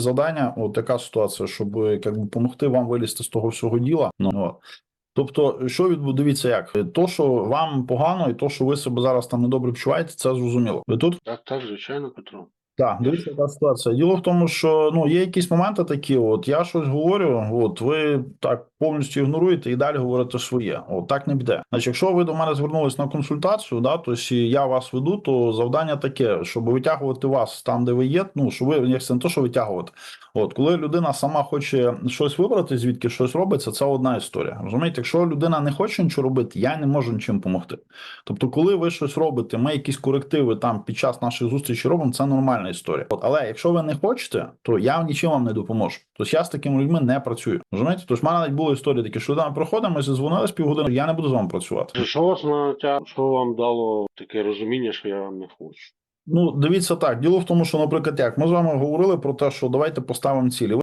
завдання, от така ситуація, щоб як би, допомогти вам вилізти з того всього діла. Ну. Тобто, що дивіться, як то, що вам погано, і то, що ви себе зараз там недобре почуваєте, це зрозуміло. Ви тут? Так, так, звичайно, Петро. Так, дивіться, яка ситуація. Діло в тому, що ну є якісь моменти такі. От я щось говорю, от ви так повністю ігноруєте і далі говорите своє. От так не буде. Значить, якщо ви до мене звернулись на консультацію, да, то я вас веду, то завдання таке, щоб витягувати вас там, де ви є. Ну що ви як це не то, що витягувати. От коли людина сама хоче щось вибрати, звідки щось робиться, це одна історія. Розумієте, якщо людина не хоче нічого робити, я не можу нічим допомогти. Тобто, коли ви щось робите, ми якісь корективи там під час наших зустрічей робимо, це нормальна історія. От, але якщо ви не хочете, то я нічим вам не допоможу. Тобто я з такими людьми не працюю. Розумієте? Тобто, в мене навіть були історії такі, що людина приходить, ми зізвонили з півгодини, я не буду з вами працювати. Що вас натя... що вам дало таке розуміння, що я не хочу? Ну, дивіться так. Діло в тому, що, наприклад, як ми з вами говорили про те, що давайте поставимо цілі.